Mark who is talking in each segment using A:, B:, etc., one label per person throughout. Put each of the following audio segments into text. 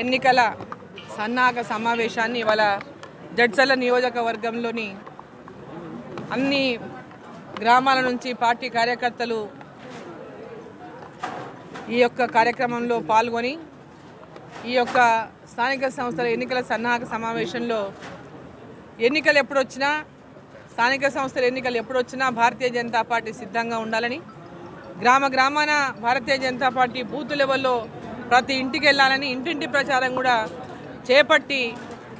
A: ఎన్నికల సన్నాహక సమావేశాన్ని ఇవాళ జడ్చల్ల నియోజకవర్గంలోని అన్ని గ్రామాల నుంచి పార్టీ కార్యకర్తలు ఈ యొక్క కార్యక్రమంలో పాల్గొని ఈ యొక్క స్థానిక సంస్థల ఎన్నికల సన్నాహక సమావేశంలో ఎన్నికలు ఎప్పుడొచ్చినా స్థానిక సంస్థల ఎన్నికలు ఎప్పుడొచ్చినా భారతీయ జనతా పార్టీ సిద్ధంగా ఉండాలని గ్రామ గ్రామాన భారతీయ జనతా పార్టీ బూత్ లెవెల్లో ప్రతి ఇంటికి వెళ్ళాలని ఇంటింటి ప్రచారం కూడా చేపట్టి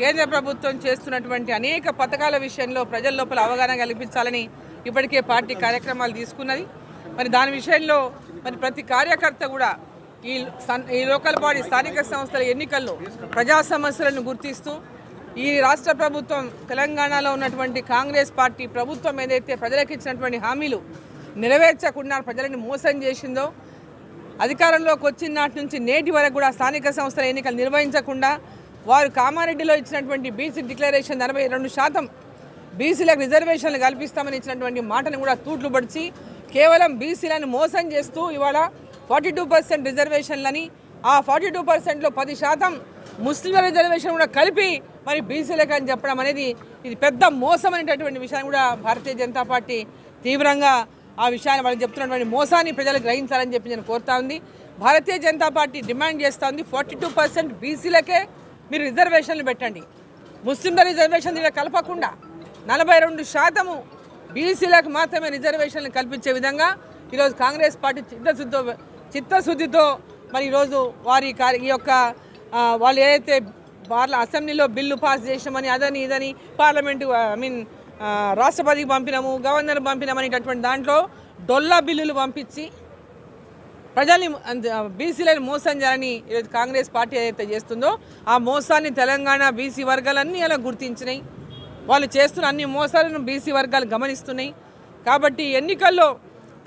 A: కేంద్ర ప్రభుత్వం చేస్తున్నటువంటి అనేక పథకాల విషయంలో ప్రజల లోపల అవగాహన కల్పించాలని ఇప్పటికే పార్టీ కార్యక్రమాలు తీసుకున్నది. మరి దాని విషయంలో మరి ప్రతి కార్యకర్త కూడా ఈ ఈ లోకల్ బాడీ స్థానిక సంస్థల ఎన్నికల్లో ప్రజా సమస్యలను గుర్తిస్తూ ఈ రాష్ట్ర ప్రభుత్వం తెలంగాణలో ఉన్నటువంటి కాంగ్రెస్ పార్టీ ప్రభుత్వం ఏదైతే ప్రజలకు ఇచ్చినటువంటి హామీలు నెరవేర్చకుండా ప్రజలను మోసం చేసిందో అధికారంలోకి వచ్చిన నాటి నుంచి నేటి వరకు కూడా స్థానిక సంస్థల ఎన్నికలు నిర్వహించకుండా వారు కామారెడ్డిలో ఇచ్చినటువంటి బీసీ డిక్లరేషన్ నలభై రెండు శాతం బీసీలకు రిజర్వేషన్లు కల్పిస్తామని ఇచ్చినటువంటి మాటను కూడా తూట్లు పడిచి కేవలం బీసీలను మోసం చేస్తూ ఇవాళ ఫార్టీ టూ పర్సెంట్ రిజర్వేషన్లని ఆ ఫార్టీ టూ పర్సెంట్లో పది శాతం ముస్లింల రిజర్వేషన్ కూడా కలిపి మరి బీసీలకు అని చెప్పడం అనేది ఇది పెద్ద మోసం అనేటటువంటి విషయాన్ని కూడా భారతీయ జనతా పార్టీ తీవ్రంగా ఆ విషయాన్ని వాళ్ళు చెప్తున్నటువంటి మోసాన్ని ప్రజలు గ్రహించాలని చెప్పి నేను కోరుతా ఉంది. భారతీయ జనతా పార్టీ డిమాండ్ చేస్తూ ఉంది. ఫార్టీ టూ పర్సెంట్ బీసీలకే మీరు రిజర్వేషన్లు పెట్టండి. ముస్లింల రిజర్వేషన్ ఇలా కలపకుండా నలభై రెండు శాతము బీసీలకు మాత్రమే రిజర్వేషన్లు కల్పించే విధంగా ఈరోజు కాంగ్రెస్ పార్టీ చిత్తశుద్ధితో చిత్తశుద్ధితో మరి ఈరోజు వారి కార్య ఈ యొక్క వాళ్ళు ఏదైతే వాళ్ళ అసెంబ్లీలో బిల్లు పాస్ చేసామని అదని ఇదని పార్లమెంటు ఐ మీన్ రాష్ట్రపతికి పంపినాము గవర్నర్ పంపినాము అనేటటువంటి దాంట్లో డొల్లా బిల్లులు పంపించి ప్రజల్ని బీసీలను మోసం చేయాలని ఈరోజు కాంగ్రెస్ పార్టీ ఏదైతే చేస్తుందో ఆ మోసాన్ని తెలంగాణ బీసీ వర్గాలన్నీ అలా గుర్తించినాయి. వాళ్ళు చేస్తున్న అన్ని మోసాలను బీసీ వర్గాలు గమనిస్తున్నాయి. కాబట్టి ఎన్నికల్లో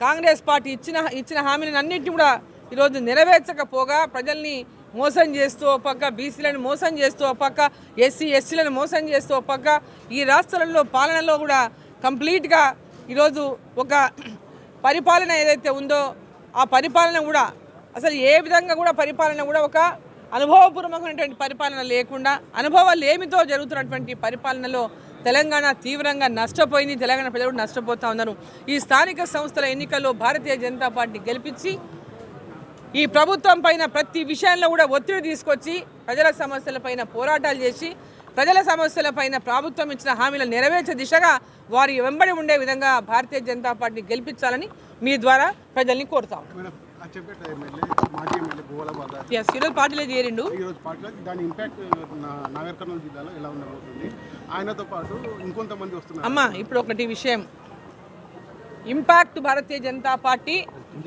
A: కాంగ్రెస్ పార్టీ ఇచ్చిన ఇచ్చిన హామీలను అన్నింటినీ కూడా ఈరోజు నెరవేర్చకపోగా ప్రజల్ని మోసం చేస్తూ ఓ పక్క బీసీలను మోసం చేస్తూ ఓ పక్క ఎస్సీ ఎస్సీలను మోసం చేస్తూ ఓ పక్క ఈ రాష్ట్రాలలో పాలనలో కూడా కంప్లీట్గా ఈరోజు ఒక పరిపాలన ఏదైతే ఉందో ఆ పరిపాలన కూడా అసలు ఏ విధంగా కూడా పరిపాలన కూడా ఒక అనుభవపూర్వకమైనటువంటి పరిపాలన లేకుండా అనుభవాలు ఏమితో జరుగుతున్నటువంటి పరిపాలనలో తెలంగాణ తీవ్రంగా నష్టపోయింది తెలంగాణ ప్రజలు నష్టపోతూ నష్టపోతా ఉన్నారు. ఈ స్థానిక సంస్థల ఎన్నికల్లో భారతీయ జనతా పార్టీ గెలిపించి ఈ ప్రభుత్వం పైన ప్రతి విషయంలో కూడా ఒత్తిడి తీసుకొచ్చి ప్రజల సమస్యలపైన పోరాటాలు చేసి ప్రజల సమస్యలపైన ప్రభుత్వం ఇచ్చిన హామీలను నెరవేర్చే దిశగా వారి వెంబడి ఉండే విధంగా భారతీయ జనతా పార్టీ గెలిపించాలని మీ ద్వారా ప్రజల్ని కోరుతాం ఈరోజు పార్టీలో చేరిండు. అమ్మ ఇప్పుడు ఒకటి విషయం. ఇంపాక్ట్ భారతీయ జనతా పార్టీ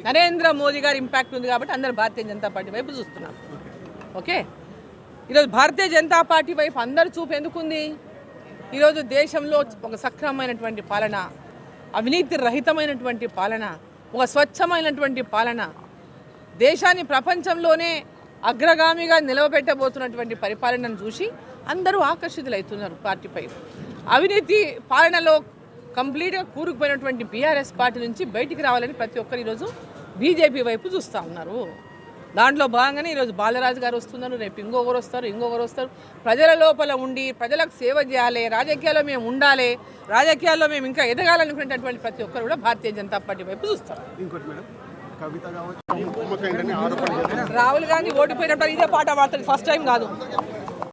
A: నరేంద్ర మోదీ గారి ఇంపాక్ట్ ఉంది కాబట్టి అందరు భారతీయ జనతా పార్టీ వైపు చూస్తున్నారు ఓకే? ఈరోజు భారతీయ జనతా పార్టీ వైపు అందరు చూపు ఎందుకుంది? ఈరోజు దేశంలో ఒక సక్రమమైనటువంటి పాలన అవినీతి రహితమైనటువంటి పాలన ఒక స్వచ్ఛమైనటువంటి పాలన దేశాన్ని ప్రపంచంలోనే అగ్రగామిగా నిలవబెట్టబోతున్నటువంటి పరిపాలనను చూసి అందరూ ఆకర్షితులవుతున్నారు పార్టీపై. అవినీతి పాలనలో కంప్లీట్గా కూరుకుపోయినటువంటి బీఆర్ఎస్ పార్టీ నుంచి బయటికి రావాలని ప్రతి ఒక్కరు ఈరోజు బీజేపీ వైపు చూస్తూ ఉన్నారు. దాంట్లో భాగంగానే ఈరోజు బాలరాజు గారు వస్తున్నారు రేపు ఇంకొకరు వస్తారు ఇంకొకరు వస్తారు. ప్రజల లోపల ఉండి ప్రజలకు సేవ చేయాలి రాజకీయాల్లో మేము ఉండాలి రాజకీయాల్లో మేము ఇంకా ఎదగాలనుకునేటటువంటి ప్రతి ఒక్కరు కూడా భారతీయ జనతా పార్టీ వైపు చూస్తారు. రాహుల్ గాంధీ ఓడిపోయినప్పుడు ఇదే పాట పాడుతుంది ఫస్ట్ టైం కాదు.